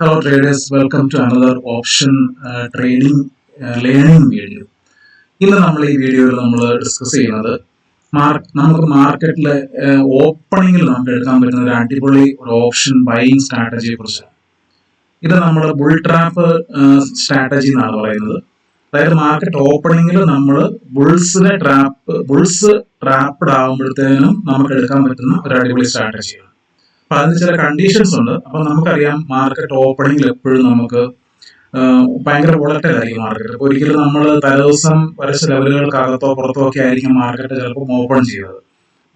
Hello traders, welcome to another option uh, trading uh, learning video. ഇന്ന് നമ്മൾ ഈ വീഡിയോയിൽ നമ്മൾ ഡിസ്കസ് ചെയ്യുന്നത് നമുക്ക് മാർക്കറ്റിലെ ഓപ്പണിംഗിൽ നമുക്ക് എടുക്കാൻ പറ്റുന്ന ഒരു അടിപൊളി ഒരു ഓപ്ഷൻ ബൈയിങ് സ്ട്രാറ്റജിയെ കുറിച്ചാണ് ഇത് നമ്മൾ ബുൾ ട്രാപ്പ് സ്ട്രാറ്റജി എന്നാണ് പറയുന്നത്. അതായത് മാർക്കറ്റ് ഓപ്പണിംഗിൽ നമ്മൾ ബുൾസിനെ ട്രാപ്പ് ബുൾസ് ട്രാപ്ഡ് ആകുമ്പോഴത്തേനും നമുക്ക് എടുക്കാൻ പറ്റുന്ന ഒരു അടിപൊളി സ്ട്രാറ്റജിയാണ് അപ്പൊ അതിന് ചില കണ്ടീഷൻസ് ഉണ്ട്. അപ്പൊ നമുക്കറിയാം മാർക്കറ്റ് ഓപ്പണിംഗിൽ എപ്പോഴും നമുക്ക് ഭയങ്കര വോളറ്റൈൽ ആയിരിക്കും മാർക്കറ്റ് അപ്പൊ ഒരിക്കലും നമ്മൾ തലേദിവസം വരച്ച ലെവലുകൾക്കകത്തോ പുറത്തോ ഒക്കെ ആയിരിക്കും മാർക്കറ്റ് ചിലപ്പോൾ ഓപ്പൺ ചെയ്യുന്നത്.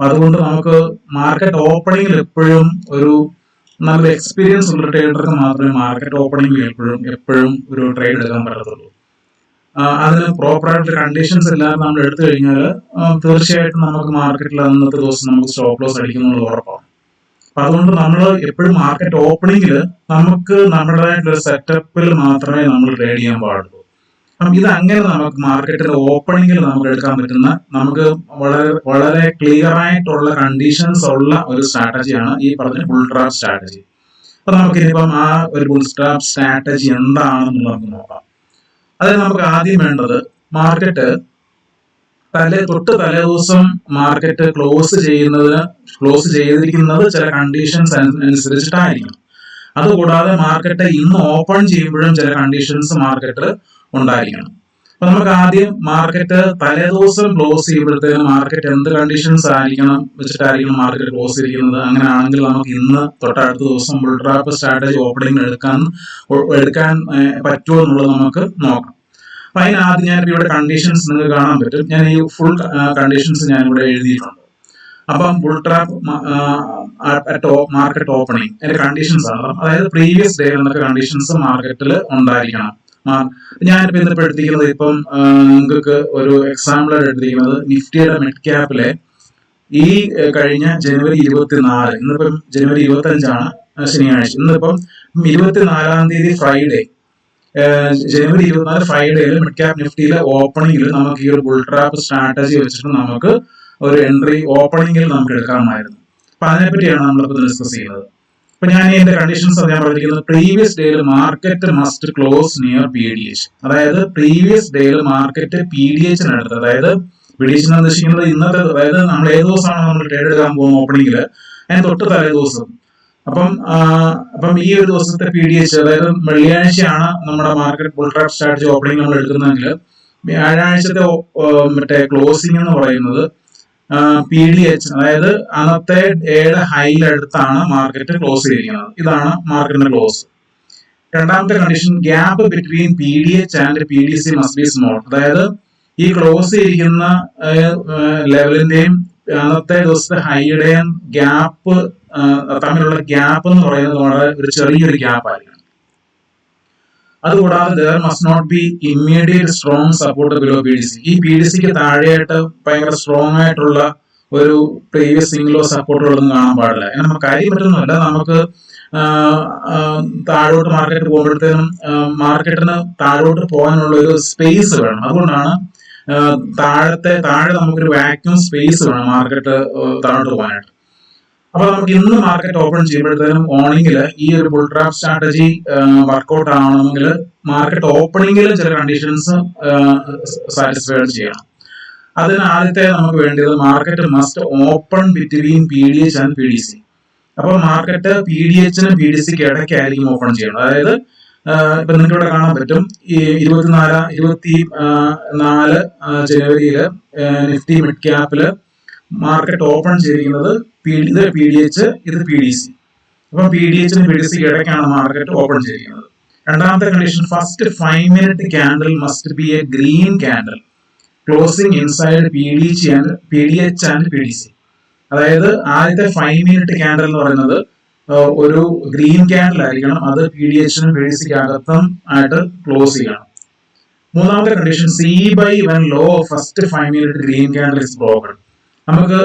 അതുകൊണ്ട് നമുക്ക് മാർക്കറ്റ് ഓപ്പണിംഗിൽ എപ്പോഴും ഒരു നല്ല എക്സ്പീരിയൻസ് ഉള്ള ട്രേഡർക്ക് മാത്രമേ മാർക്കറ്റ് ഓപ്പണിംഗിൽ എപ്പോഴും എപ്പോഴും ഒരു ട്രേഡ് എടുക്കാൻ പറ്റത്തുള്ളൂ. അതിന് പ്രോപ്പറായിട്ട് കണ്ടീഷൻസ് ഇല്ലാതെ നമ്മൾ എടുത്തു കഴിഞ്ഞാൽ തീർച്ചയായിട്ടും നമുക്ക് മാർക്കറ്റിൽ അന്നത്തെ ദിവസം നമുക്ക് സ്റ്റോപ്പ് ലോസ് അടിക്കുന്നുള്ളത് ഉറപ്പാണ്. അതുകൊണ്ട് നമ്മൾ എപ്പോഴും മാർക്കറ്റ് ഓപ്പണിംഗിൽ നമുക്ക് നമ്മുടേതായിട്ടുള്ള സെറ്റപ്പിൽ മാത്രമേ നമ്മൾ ട്രേഡ് ചെയ്യാൻ പാടുള്ളൂ. അപ്പം ഇത് അങ്ങനെ നമുക്ക് മാർക്കറ്റിൽ ഓപ്പണിംഗിൽ നമുക്ക് എടുക്കാൻ പറ്റുന്ന നമുക്ക് വളരെ വളരെ ക്ലിയർ ആയിട്ടുള്ള കണ്ടീഷൻസ് ഉള്ള ഒരു സ്ട്രാറ്റജിയാണ് ഈ പറഞ്ഞ ബുൾ ട്രാപ്പ് സ്ട്രാറ്റജി അപ്പൊ നമുക്ക് ഇനിയിപ്പം ആ ഒരു ബുൾ ട്രാപ്പ് സ്ട്രാറ്റജി എന്താണെന്ന് നമുക്ക് നോക്കാം. അതായത് നമുക്ക് ആദ്യം വേണ്ടത് മാർക്കറ്റ് തലേ തൊട്ട് തലേ ദിവസം മാർക്കറ്റ് ക്ലോസ് ചെയ്യുന്നത് ക്ലോസ് ചെയ്തിരിക്കുന്നത് ചില കണ്ടീഷൻസ് അനുസരിച്ചിട്ടായിരിക്കും അതുകൂടാതെ മാർക്കറ്റ് ഇന്ന് ഓപ്പൺ ചെയ്യുമ്പോഴും ചില കണ്ടീഷൻസ് മാർക്കറ്റ് ഉണ്ടായിരിക്കണം. അപ്പൊ നമുക്ക് ആദ്യം മാർക്കറ്റ് തലേ ദിവസം ക്ലോസ് ചെയ്യുമ്പോഴത്തേക്കും മാർക്കറ്റ് എന്ത് കണ്ടീഷൻസ് ആയിരിക്കണം വെച്ചിട്ടായിരിക്കണം മാർക്കറ്റ് ക്ലോസ് ചെയ്തിരിക്കുന്നത് അങ്ങനെയാണെങ്കിൽ നമുക്ക് ഇന്ന് തൊട്ടടുത്ത ദിവസം ബുൾട്രാപ്പ് സ്ട്രാറ്റജി ഓപ്പണിംഗ് എടുക്കാൻ എടുക്കാൻ പറ്റുമോ എന്നുള്ളത് നമുക്ക് നോക്കാം. അപ്പൊ അതിനകത്ത് ഞാൻ ഇവിടെ കണ്ടീഷൻസ് നിങ്ങൾക്ക് കാണാൻ പറ്റും. ഞാൻ ഈ ഫുൾ കണ്ടീഷൻസ് ഞാൻ ഇവിടെ എഴുതിയിട്ടുണ്ട്. അപ്പം ബുൾ ട്രാപ്പ് മാർക്കറ്റ് ഓപ്പണിംഗ് അതിന്റെ കണ്ടീഷൻസ് ആണ്. അതായത് പ്രീവിയസ് ഡേ എന്നൊക്കെ കണ്ടീഷൻസ് മാർക്കറ്റിൽ ഉണ്ടായിരിക്കണം. ഞാനിപ്പോ ഇന്നിപ്പോ എടുത്തിരിക്കുന്നത് ഇപ്പം നിങ്ങൾക്ക് ഒരു എക്സാമ്പിൾ എടുത്തിരിക്കുന്നത്. നിഫ്റ്റിയുടെ മിഡ് ക്യാപ്പിലെ ഈ കഴിഞ്ഞ ജനുവരി ഇരുപത്തിനാല് ഇന്നിപ്പം ജനുവരി ഇരുപത്തി അഞ്ചാണ് ശനിയാഴ്ച. ഇന്നിപ്പം ഇരുപത്തിനാലാം തീയതി ഫ്രൈഡേ ജനുവരി ഇരുപത്തിനാല് ഫ്രൈഡേയിൽ മിഡ് ക്യാപ് നിഫ്റ്റിയിലെ ഓപ്പണിംഗിൽ നമുക്ക് ഈ ഒരു ബുൾ ട്രാപ്പ് സ്ട്രാറ്റജി വെച്ചിട്ട് നമുക്ക് ഒരു എൻട്രി ഓപ്പണിംഗിൽ നമുക്ക് എടുക്കാമായിരുന്നു. അപ്പൊ അതിനെപ്പറ്റിയാണ് നമ്മളിപ്പോൾ ഡിസ്കസ് ചെയ്യുന്നത്. അപ്പൊ ഞാൻ എന്റെ കണ്ടീഷൻസ് ഞാൻ പറഞ്ഞിരിക്കുന്നത്. പ്രീവിയസ് ഡേയിൽ market must close near P D H അതായത് പ്രീവിയസ് ഡേയിൽ മാർക്കറ്റ് പി ഡി എച്ചിനടുത്ത് അതായത് പി ഡി ഉദ്ദേശിക്കുന്നത് ഇന്നത്തെ അതായത് നമ്മൾ ഏത് ദിവസമാണ് നമ്മൾ ട്രേഡ് എടുക്കാൻ പോകുന്ന ഓപ്പണിംഗിൽ അതിന് തൊട്ട് തലേ ദിവസം. അപ്പം അപ്പം ഈ ഒരു ദിവസത്തെ പി ഡി എച്ച് അതായത് വെള്ളിയാഴ്ചയാണ് നമ്മുടെ മാർക്കറ്റ് ബുൾ സ്ട്രാറ്റജി ഓപ്പണിംഗ് നമ്മൾ എടുക്കുന്നതെങ്കിൽ വ്യാഴാഴ്ചത്തെ മറ്റേ ക്ലോസിംഗ് എന്ന് പറയുന്നത് പി ഡി എച്ച് അതായത് അന്നത്തെ ഡേയുടെ ഹൈയിലടുത്താണ് മാർക്കറ്റ് ക്ലോസ് ചെയ്തിരിക്കുന്നത്. ഇതാണ് മാർക്കറ്റിന്റെ ക്ലോസ് രണ്ടാമത്തെ condition gap between P D H and P D C must be small അതായത് ഈ ക്ലോസ് ചെയ്തിരിക്കുന്ന ലെവലിന്റെയും അന്നത്തെ ദിവസത്തെ ഹൈയുടെയും ഗ്യാപ്പ് തമ്മിലുള്ള ഗ്യാപ്പ് എന്ന് പറയുന്നത് വളരെ ഒരു ചെറിയൊരു ഗ്യാപ്പ് ആയിരിക്കണം. അതുകൂടാതെ there must not be immediate strong support below P D C ഈ പി ഡി സിക്ക് താഴെയായിട്ട് ഭയങ്കര സ്ട്രോങ് ആയിട്ടുള്ള ഒരു പ്രീവിയസ് സിംഗിളോ സപ്പോർട്ടുകളൊന്നും കാണാൻ പാടില്ല. നമുക്ക് കാര്യം പറ്റുന്നില്ല നമുക്ക് താഴോട്ട് മാർക്കറ്റ് പോകുമ്പോഴത്തേനും മാർക്കറ്റിന് താഴോട്ട് പോകാനുള്ള ഒരു സ്പേസ് വേണം. അതുകൊണ്ടാണ് താഴത്തെ താഴെ നമുക്കൊരു വാക്യൂം സ്പേസ് വേണം മാർക്കറ്റ് താഴോട്ട് പോകാനായിട്ട്. അപ്പൊ നമുക്ക് ഇന്ന് മാർക്കറ്റ് ഓപ്പൺ ചെയ്യുമ്പോഴത്തേനും ഓണിംഗിൽ ഈ ഒരു bull trap strategy work out ആവണമെങ്കിൽ മാർക്കറ്റ് ഓപ്പണിംഗിൽ ചില കണ്ടീഷൻസ് സാറ്റിസ്ഫൈഡ് ചെയ്യണം. അതിന് ആദ്യത്തെ നമുക്ക് വേണ്ടത് market must open between P D H and P D C അപ്പൊ മാർക്കറ്റ് പി ഡി എച്ചിനും പി ഡി സിക്ക് ഇടയ്ക്കായിരിക്കും ഓപ്പൺ ചെയ്യണം. അതായത് ഇപ്പൊ നിങ്ങൾക്ക് ഇവിടെ കാണാൻ പറ്റും. ഈ ഇരുപത്തിനാല് ഇരുപത്തി നാല് ജനുവരിയിൽ നിഫ്റ്റി മിഡ് ക്യാപ്പിൽ മാർക്കറ്റ് ഓപ്പൺ ചെയ്തിരിക്കുന്നത് ഇത് പി ഡി എച്ച് ഇത് പി ഡി സി അപ്പൊ പി ഡി എച്ചിനും പി ഡി സിക്ക് ഇടയ്ക്കാണ് മാർക്കറ്റ് ഓപ്പൺ ചെയ്തിരിക്കുന്നത്. രണ്ടാമത്തെ condition first five minute candle must be a green candle closing inside P D H and P D H and P D C അതായത് ആദ്യത്തെ five minute candle എന്ന് പറയുന്നത് ഒരു ഗ്രീൻ ക്യാൻഡിൽ ആയിരിക്കണം. അത് പി ഡി എച്ചിനും പി ഡി സിക്ക് അകത്തും ആയിട്ട് ക്ലോസ് ചെയ്യണം. മൂന്നാമത്തെ condition C by one low first five minute green candle is broken നമുക്ക്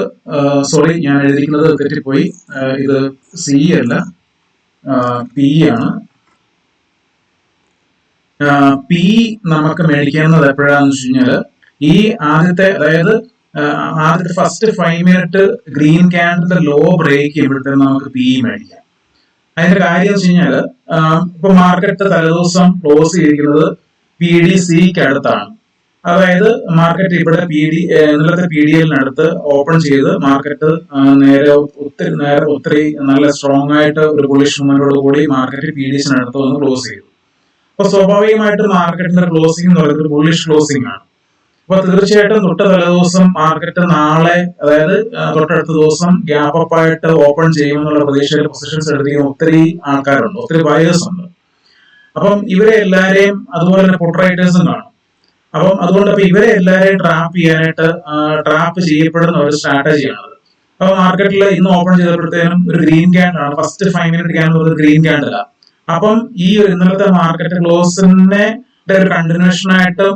സോറി ഞാൻ എഴുതിക്കുന്നത് തെറ്റിപ്പോയി. പോയി ഇത് സി അല്ല. പി ആണ്. പി നമുക്ക് മേടിക്കുന്നത് എപ്പോഴാന്ന് വെച്ച് കഴിഞ്ഞാൽ ഈ ആദ്യത്തെ അതായത് ആദ്യത്തെ ഫസ്റ്റ് ഫൈവ് മിനിറ്റ് ഗ്രീൻ ക്യാൻഡിന്റെ ലോ ബ്രേക്ക് ചെയ്യുമ്പോഴത്തേക്കും നമുക്ക് പി മേടിക്കാം. അതിന്റെ കാര്യം വെച്ച് കഴിഞ്ഞാൽ ഇപ്പൊ മാർക്കറ്റ് തലേദിവസം ക്ലോസ് ചെയ്തിരിക്കുന്നത് പി ഡി സിക്ക് അടുത്താണ്. അതായത് മാർക്കറ്റ് ഇവിടെ പി ഡി ഇന്നലത്തെ പി ഡി എല്ലിനടുത്ത് ഓപ്പൺ ചെയ്ത് മാർക്കറ്റ് നേരെ ഒത്തിരി നേരെ ഒത്തിരി നല്ല സ്ട്രോങ് ആയിട്ട് ഒരു ബുള്ളിഷ് കൂടി മാർക്കറ്റ് പി ഡി എസിനടുത്ത് വന്ന് ക്ലോസ് ചെയ്തു. അപ്പൊ സ്വാഭാവികമായിട്ട് മാർക്കറ്റിന്റെ ക്ലോസിംഗ് എന്ന് പറയുന്നത് ബുള്ളിഷ് ക്ലോസിംഗ് ആണ്. അപ്പൊ തീർച്ചയായിട്ടും തൊട്ട തലേദിവസം മാർക്കറ്റ് നാളെ അതായത് തൊട്ടടുത്ത ദിവസം ഗ്യാപ്പ് അപ്പ് ആയിട്ട് ഓപ്പൺ ചെയ്യുമെന്നുള്ള പ്രതീക്ഷയിൽ പൊസിഷൻസ് എടുത്തിരിക്കുന്ന ഒത്തിരി ആൾക്കാരുണ്ട് ഒത്തിരി ബയേഴ്സ് ഉണ്ട്. അപ്പം ഇവരെ എല്ലാരെയും അതുപോലെ തന്നെ പൊട്ടറൈറ്റേഴ്സും കാണും. അപ്പം അതുകൊണ്ട് ഇപ്പൊ ഇവരെ എല്ലാരെയും ട്രാപ്പ് ചെയ്യാനായിട്ട് ട്രാപ്പ് ചെയ്യപ്പെടുന്ന ഒരു സ്ട്രാറ്റജിയാണ് അപ്പൊ മാർക്കറ്റിൽ ഇന്ന് ഓപ്പൺ ചെയ്തപ്പോഴത്തേനും ഒരു ഗ്രീൻ ക്യാൻഡിൽ ആണ്. ഫസ്റ്റ് ഫൈവ് മിനിറ്റ് ക്യാൻഡ് ഒരു ഗ്രീൻ ക്യാൻഡിലാണ് അപ്പം ഈ ഇന്നലത്തെ മാർക്കറ്റ് ക്ലോസിനെ ഒരു കണ്ടിന്യൂഷൻ ആയിട്ട്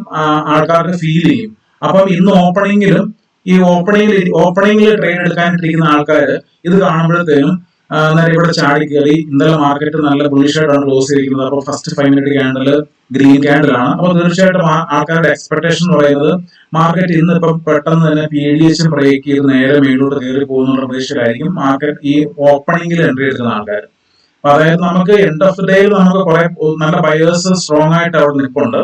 ആൾക്കാർക്ക് ഫീൽ ചെയ്യും. അപ്പം ഇന്ന് ഓപ്പണിങ്ങിലും ഈ ഓപ്പണിംഗിൽ ഓപ്പണിംഗിൽ ട്രേഡ് എടുക്കാനിട്ടിരിക്കുന്ന ആൾക്കാർ ഇത് കാണുമ്പോഴത്തേനും ആ, നേരെ ഇവിടെ ചാടി കയറി ഇന്നലെ മാർക്കറ്റ് നല്ല ബുള്ളിഷ് ആയിട്ടാണ് ക്ലോസ് ചെയ്തിരിക്കുന്നത്. അപ്പൊ first five minute candle green candle ആണ്. അപ്പൊ തീർച്ചയായിട്ടും ആൾക്കാരുടെ എക്സ്പെക്ടേഷൻ എന്ന് പറയുന്നത് മാർക്കറ്റ് ഇന്ന് ഇപ്പം പെട്ടെന്ന് തന്നെ പി ഡി എച്ച് ബ്രേക്ക് ചെയ്ത് നേരെ മേളിലോട്ട് കയറി പോകുന്നുള്ള പ്രതീക്ഷയിലായിരിക്കും മാർക്കറ്റ് ഈ ഓപ്പണിംഗിൽ എൻട്രി എടുക്കുന്ന ആൾക്കാർ അതായത് നമുക്ക് എൻഡ് ഓഫ് ദി ഡേയിൽ നമുക്ക് കുറെ നല്ല ബയേഴ്സ് സ്ട്രോങ് ആയിട്ട് അവിടെ നിൽപ്പുണ്ട്.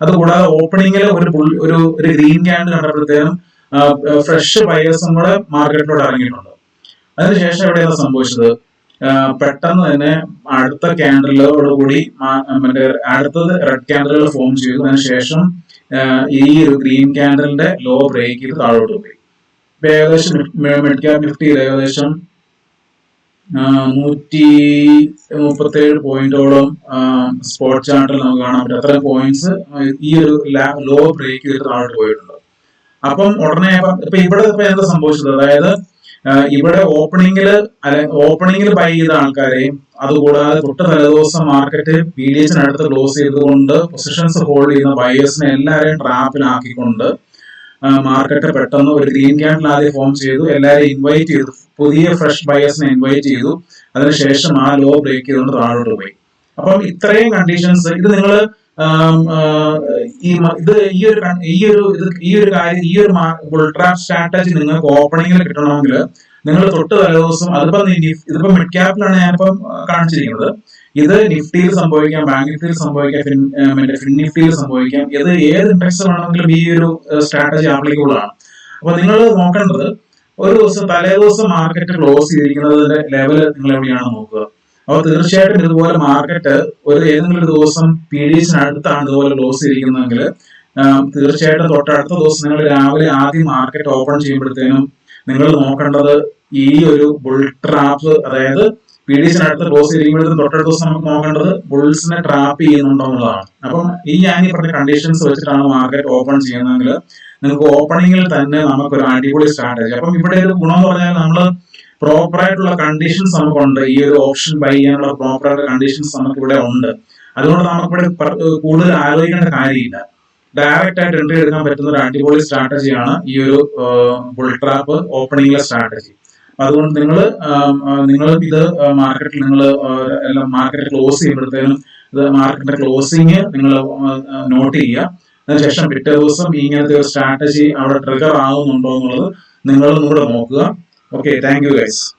അതുകൂടാതെ ഓപ്പണിംഗിൽ ഒരു ഒരു ഗ്രീൻ ക്യാൻഡിൽ കണ്ടപ്പോഴത്തേനും ഫ്രഷ് ബയേഴ്സും കൂടെ മാർക്കറ്റിലോട്ട് ഇറങ്ങിയിട്ടുണ്ട്. അതിനുശേഷം എവിടെയാണ് സംഭവിച്ചത്? പെട്ടെന്ന് തന്നെ അടുത്ത ക്യാൻഡലോട് കൂടി അടുത്തത് റെഡ് ക്യാൻഡലുകൾ ഫോം ചെയ്തു അതിനുശേഷം ഈ ഒരു ഗ്രീൻ ക്യാൻഡലിന്റെ ലോ ബ്രേക്ക് ചെയ്ത് താഴോട്ട് പോയി. ഇപ്പൊ ഏകദേശം മിഡ് ക്യാപ് നിഫ്റ്റിയിൽ ഏകദേശം നൂറ്റി മുപ്പത്തേഴ് പോയിന്റോളം സ്പോട്ട് ചാർട്ടിൽ നമുക്ക് കാണാൻ പറ്റും. അത്രയും പോയിന്റ്സ് ഈ ഒരു ലോ ബ്രേക്ക് ചെയ്ത് താഴോട്ട് പോയിട്ടുണ്ട്. അപ്പം ഉടനെ ഇപ്പം ഇവിടെ ഇപ്പൊ എന്താ സംഭവിച്ചത്? അതായത് ഇവിടെ ഓപ്പണിംഗിൽ ഓപ്പണിംഗിൽ ബൈ ചെയ്ത ആൾക്കാരെയും അതുകൂടാതെ തൊട്ട് തലേദിവസം മാർക്കറ്റ് പി ഡി എച്ചിനടുത്ത് ക്ലോസ് ചെയ്തുകൊണ്ട് പൊസിഷൻസ് ഹോൾഡ് ചെയ്യുന്ന ബയേഴ്സിനെ എല്ലാവരെയും ട്രാപ്പിലാക്കിക്കൊണ്ട് മാർക്കറ്റ് പെട്ടെന്ന് ഒരു ഗ്രീൻ ക്യാൻഡിൽ ആദ്യം ഫോം ചെയ്തു. എല്ലാവരെയും ഇൻവൈറ്റ് ചെയ്തു. പുതിയ ഫ്രഷ് ബയേഴ്സിനെ ഇൻവൈറ്റ് ചെയ്തു. അതിനുശേഷം ആ ലോ ബ്രേക്ക് ചെയ്തുകൊണ്ട് താഴോട്ട് പോയി. അപ്പം ഇത്രയും കണ്ടീഷൻസ് ഇത് നിങ്ങൾ ഈ ഇത് ഈ ഒരു ഈ ഒരു ഈ ഒരു കാര്യം ഈ ഒരു ഉൾട്രാ സ്ട്രാറ്റജി നിങ്ങൾക്ക് ഓപ്പണിംഗിൽ കിട്ടണമെങ്കിൽ നിങ്ങൾ തൊട്ട് തലേദിവസം അതിപ്പോ ഇതിപ്പോ മിഡ് ക്യാപ്പിലാണ് ഞാനിപ്പം കാണിച്ചിരിക്കുന്നത്. ഇത് നിഫ്റ്റിയിൽ സംഭവിക്കാം ബാങ്ക് നിഫ്റ്റിയിൽ സംഭവിക്കാം ഫിൻ നിഫ്റ്റിയിൽ സംഭവിക്കാം. ഇത് ഏത് ഇൻഡെക്സ് വേണമെങ്കിലും ഈ ഒരു സ്ട്രാറ്റജി ആപ്ലിക്കബിൾ ആണ്. അപ്പൊ നിങ്ങൾ നോക്കേണ്ടത് ഒരു ദിവസം തലേ ദിവസം മാർക്കറ്റ് ക്ലോസ് ചെയ്തിരിക്കുന്നതിന്റെ ലെവൽ നിങ്ങൾ എവിടെയാണ് നോക്കുക? അപ്പൊ തീർച്ചയായിട്ടും ഇതുപോലെ മാർക്കറ്റ് ഒരു ഏതെങ്കിലും ഒരു ദിവസം പി ഡി എസിനടുത്താണ് ഇതുപോലെ ക്ലോസ് ചെയ്തിരിക്കുന്നതെങ്കിൽ തീർച്ചയായിട്ടും തൊട്ടടുത്ത ദിവസം നിങ്ങൾ രാവിലെ ആദ്യം മാർക്കറ്റ് ഓപ്പൺ ചെയ്യുമ്പോഴത്തേനും നിങ്ങൾ നോക്കേണ്ടത് ഈ ഒരു ബുൾ ട്രാപ്പ് അതായത് പി ഡി എസിനടുത്ത് ക്ലോസ് ചെയ്തിരിക്കുമ്പോഴത്തേക്കും തൊട്ടടുത്ത ദിവസം നമുക്ക് നോക്കേണ്ടത് ബുൾസിനെ ട്രാപ്പ് ചെയ്യുന്നുണ്ടോ എന്നുള്ളതാണ്. അപ്പം ഈ ഞാൻ ഈ പറഞ്ഞ കണ്ടീഷൻസ് വെച്ചിട്ടാണ് മാർക്കറ്റ് ഓപ്പൺ ചെയ്യുന്നതെങ്കിൽ നിങ്ങൾക്ക് ഓപ്പണിങ്ങിൽ തന്നെ നമുക്കൊരു അടിപൊളി സ്ട്രാറ്റജി അപ്പം ഇവിടെ ഒരു ഗുണം എന്ന് പറഞ്ഞാൽ നമ്മൾ പ്രോപ്പർ ആയിട്ടുള്ള കണ്ടീഷൻസ് നമുക്കുണ്ട്. ഈ ഒരു ഓപ്ഷൻ ബൈ ചെയ്യാനുള്ള പ്രോപ്പർ ആയിട്ടുള്ള കണ്ടീഷൻസ് നമുക്ക് ഇവിടെ ഉണ്ട്. അതുകൊണ്ട് നമുക്കിവിടെ കൂടുതൽ ആലോചിക്കേണ്ട കാര്യമില്ല. ഡയറക്റ്റ് ആയിട്ട് എൻട്രി എടുക്കാൻ പറ്റുന്ന ഒരു അടിപൊളി സ്ട്രാറ്റജിയാണ് ഈ ഒരു ബുൾ ട്രാപ്പ് ഓപ്പണിംഗിലെ സ്ട്രാറ്റജി അതുകൊണ്ട് നിങ്ങൾ നിങ്ങൾ ഇത് മാർക്കറ്റിൽ നിങ്ങൾ മാർക്കറ്റ് ക്ലോസ് ചെയ്യുമ്പോഴത്തേനും ഇത് മാർക്കറ്റിന്റെ ക്ലോസിങ് നിങ്ങൾ നോട്ട് ചെയ്യുക. അതിനുശേഷം പിറ്റേ ദിവസം ഇങ്ങനത്തെ ഒരു സ്ട്രാറ്റജി അവിടെ ട്രിഗർ ആകുന്നുണ്ടോ എന്നുള്ളത് നിങ്ങൾ കൂടെ നോക്കുക. Okay, thank you guys.